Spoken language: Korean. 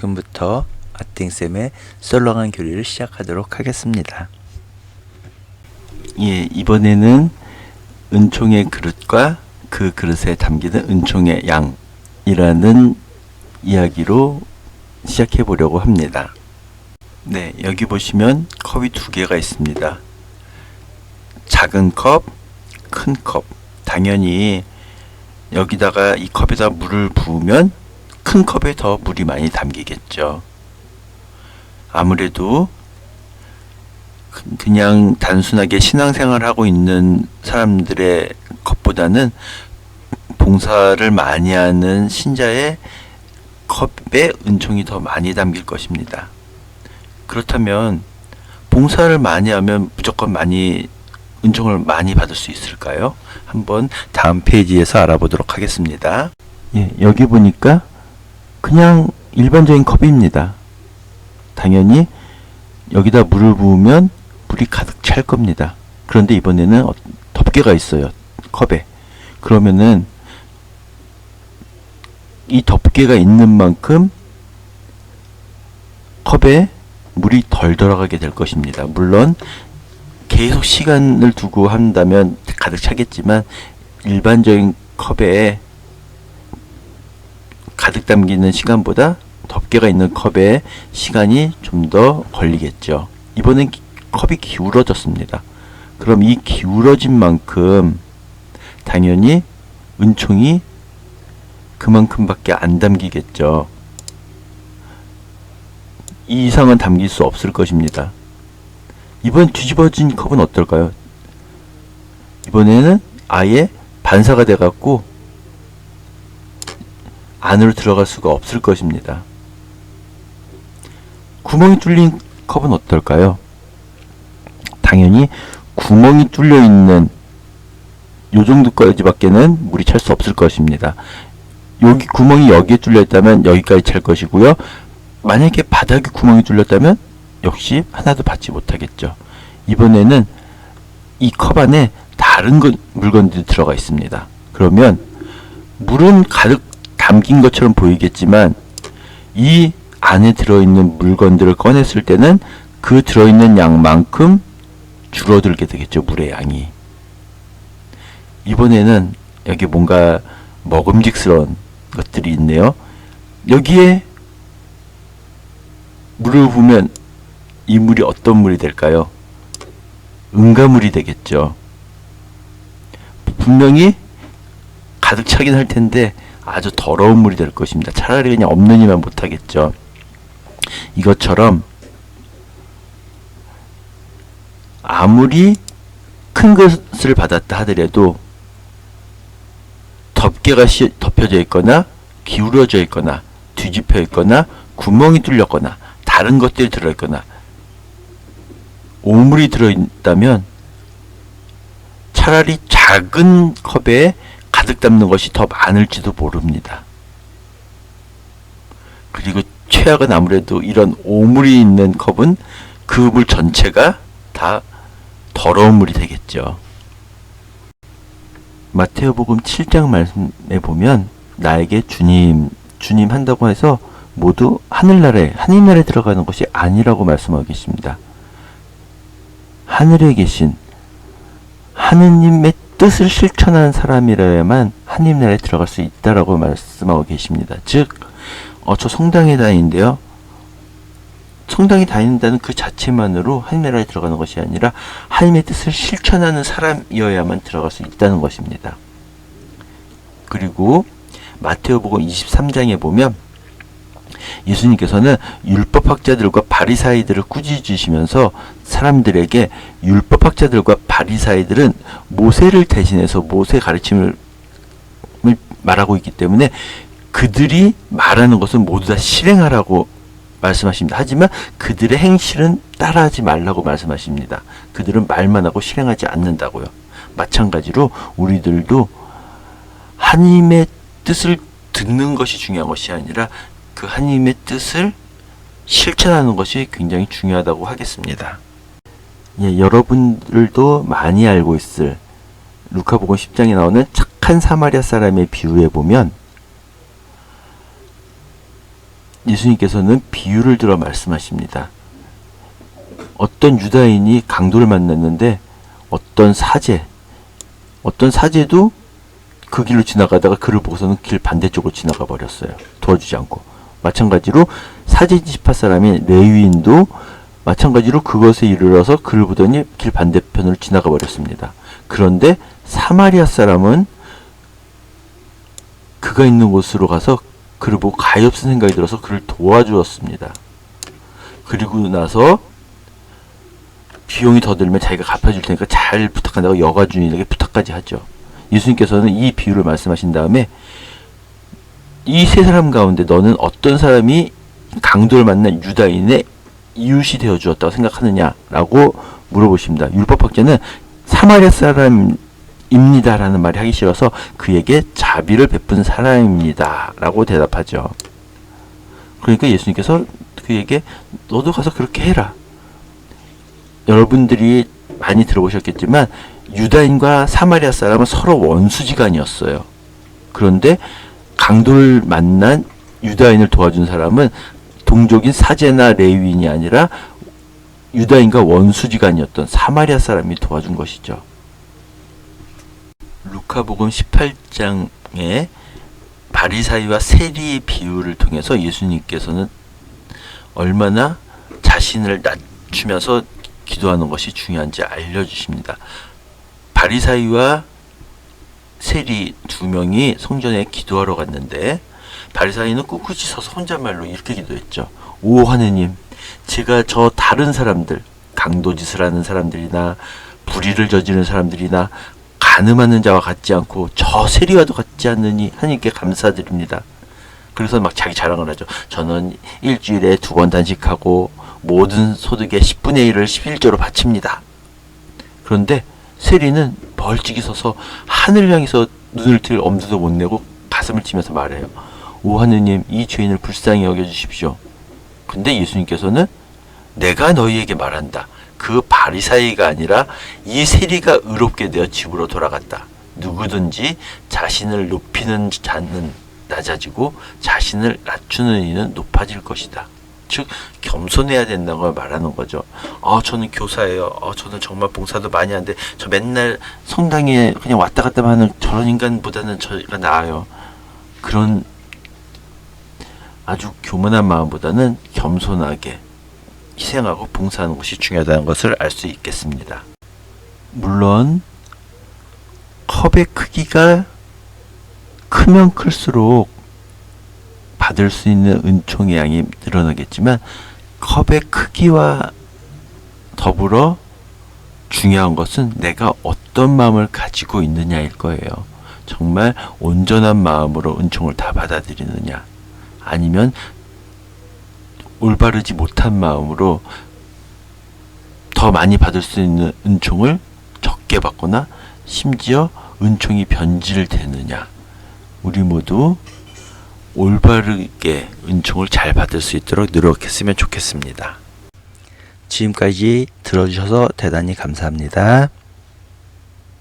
지금부터 아팅쌤의 썰렁한 교리를 시작하도록 하겠습니다. 예, 이번에는 은총의 그릇과 그 그릇에 담기는 은총의 양이라는 이야기로 시작해 보려고 합니다. 네, 여기 보시면 컵이 두 개가 있습니다. 작은 컵, 큰 컵. 당연히 여기다가 이 컵에다 물을 부으면 큰 컵에 더 물이 많이 담기겠죠. 아무래도 그- 그냥 단순하게 신앙생활 하고 있는 사람들의 컵보다는 봉사를 많이 하는 신자의 컵에 은총이 더 많이 담길 것입니다. 그렇다면 봉사를 많이 하면 무조건 많이 은총을 많이 받을 수 있을까요? 한번 다음 페이지에서 알아보도록 하겠습니다. 예, 여기 보니까 그냥 일반적인 컵입니다. 당연히 여기다 물을 부으면 물이 가득 찰 겁니다. 그런데 이번에는 어- 덮개가 있어요. 컵에. 그러면은 이 덮개가 있는 만큼 컵에 물이 덜 들어가게 될 것입니다. 물론 계속 시간을 두고 한다면 가득 차겠지만 일반적인 컵에 가득 담기는 시간보다 덮개가 있는 컵에 시간이 좀 더 걸리겠죠. 이번엔 기- 컵이 기울어졌습니다. 그럼 이 기울어진 만큼 당연히 은총이 그만큼밖에 안 담기겠죠. 이 이상은 담길 수 없을 것입니다. 이번 뒤집어진 컵은 어떨까요? 이번에는 아예 반사가 돼갖고 안으로 들어갈 수가 없을 것입니다. 구멍이 뚫린 컵은 어떨까요? 당연히 구멍이 뚫려 있는 요 정도까지밖에는 물이 찰 수 없을 것입니다. 여기 구멍이 여기에 뚫려 있다면 여기까지 찰 것이고요. 만약에 바닥에 구멍이 뚫렸다면 역시 하나도 받지 못하겠죠. 이번에는 이 컵 안에 다른 것, 물건들이 들어가 있습니다. 그러면 물은 가득 담긴 것처럼 보이겠지만 이 안에 들어있는 물건들을 꺼냈을 때는 그 들어있는 양만큼 줄어들게 되겠죠. 물의 양이. 이번에는 여기 뭔가 먹음직스러운 것들이 있네요. 여기에 물을 부으면 이 물이 어떤 물이 될까요? 응가물이 되겠죠. 분명히 가득 차긴 할 텐데 아주 더러운 물이 될 것입니다. 차라리 그냥 없는 이만 못하겠죠. 이것처럼 아무리 큰 것을 받았다 하더라도 덮개가 시, 덮여져 있거나 기울어져 있거나 뒤집혀 있거나 구멍이 뚫렸거나 다른 것들이 들어있거나 오물이 들어있다면 차라리 작은 컵에 가득 담는 것이 더 많을지도 모릅니다. 그리고 최악은 아무래도 이런 오물이 있는 컵은 그 물 전체가 다 더러운 물이 되겠죠. 마테오복음 7장 말씀에 보면 나에게 주님 주님 한다고 해서 모두 하늘나라에 하늘나라에 들어가는 것이 아니라고 말씀하고 계십니다. 하늘에 계신 하느님의 뜻을 실천한 사람이라야만 하느님 나라에 들어갈 수 있다라고 말씀하고 계십니다. 즉, 어, 저 성당에 다니는데요. 성당에 다닌다는 그 자체만으로 하느님 나라에 들어가는 것이 아니라 하나님의 뜻을 실천하는 사람이어야만 들어갈 수 있다는 것입니다. 그리고 마테오복음 23장에 보면 예수님께서는 율법학자들과 바리사이들을 꾸짖으시면서 사람들에게 율법학자들과 바리사이들은 모세를 대신해서 모세 가르침을 말하고 있기 때문에 그들이 말하는 것은 모두 다 실행하라고 말씀하십니다. 하지만 그들의 행실은 따라하지 말라고 말씀하십니다. 그들은 말만 하고 실행하지 않는다고요. 마찬가지로 우리들도 하나님의 뜻을 듣는 것이 중요한 것이 아니라 그 하나님의 뜻을 실천하는 것이 굉장히 중요하다고 하겠습니다. 예, 여러분들도 많이 알고 있을 루카복음 10장에 나오는 착한 사마리아 사람의 비유에 보면 예수님께서는 비유를 들어 말씀하십니다. 어떤 유다인이 강도를 만났는데 어떤 사제, 어떤 사제도 그 길로 지나가다가 그를 보고서는 길 반대쪽으로 지나가 버렸어요. 도와주지 않고. 마찬가지로 사제 지파 사람인 레위인도 마찬가지로 그것에 이르러서 그를 보더니 길 반대편으로 지나가 버렸습니다. 그런데 사마리아 사람은 그가 있는 곳으로 가서 그를 보고 가엾은 생각이 들어서 그를 도와주었습니다. 그리고 나서 비용이 더 들면 자기가 갚아줄 테니까 잘 부탁한다고 여가 주인에게 부탁까지 하죠. 예수님께서는 이 비유를 말씀하신 다음에 이 세 사람 가운데 너는 어떤 사람이 강도를 만난 유다인의 이웃이 되어 주었다고 생각하느냐라고 물어보십니다. 율법학자는 사마리아 사람입니다라는 말이 하기 싫어서 그에게 자비를 베푼 사람입니다라고 대답하죠. 그러니까 예수님께서 그에게 너도 가서 그렇게 해라. 여러분들이 많이 들어보셨겠지만 유다인과 사마리아 사람은 서로 원수지간이었어요. 그런데 강도를 만난 유다인을 도와준 사람은 동족인 사제나 레위인이 아니라 유다인과 원수지간이었던 사마리아 사람이 도와준 것이죠. 루카복음 18장에 바리사이와 세리의 비유를 통해서 예수님께서는 얼마나 자신을 낮추면서 기도하는 것이 중요한지 알려주십니다. 바리사이와 세리 두 명이 성전에 기도하러 갔는데 바리사이는 꿋꿋이 서서 혼잣말로 이렇게 기도했죠. 오 하느님, 제가 저 다른 사람들, 강도짓을 하는 사람들이나 불의를 저지르는 사람들이나 가늠하는 자와 같지 않고 저 세리와도 같지 않느니 하나님께 감사드립니다. 그래서 막 자기 자랑을 하죠. 저는 일주일에 두 번 단식하고 모든 소득의 10분의 1을 11조로 바칩니다. 그런데 세리는 벌찍이 서서 하늘을 향해서 눈을 들 엄두도 못 내고 가슴을 치면서 말해요. 오 하느님 이 죄인을 불쌍히 여겨주십시오. 근데 예수님께서는 내가 너희에게 말한다. 그 바리사이가 아니라 이 세리가 의롭게 되어 집으로 돌아갔다. 누구든지 자신을 높이는 자는 낮아지고 자신을 낮추는 이는 높아질 것이다. 즉 겸손해야 된다는 걸 말하는 거죠. 아 저는 교사예요. 아 저는 정말 봉사도 많이 하는데 저 맨날 성당에 그냥 왔다 갔다 하는 저런 인간보다는 저가 나아요. 그런 아주 교만한 마음보다는 겸손하게 희생하고 봉사하는 것이 중요하다는 것을 알 수 있겠습니다. 물론 컵의 크기가 크면 클수록 받을 수 있는 은총의 양이 늘어나겠지만 컵의 크기와 더불어 중요한 것은 내가 어떤 마음을 가지고 있느냐일 거예요. 정말 온전한 마음으로 은총을 다 받아들이느냐 아니면 올바르지 못한 마음으로 더 많이 받을 수 있는 은총을 적게 받거나 심지어 은총이 변질되느냐 우리 모두 올바르게 은총을 잘 받을 수 있도록 노력했으면 좋겠습니다. 지금까지 들어주셔서 대단히 감사합니다.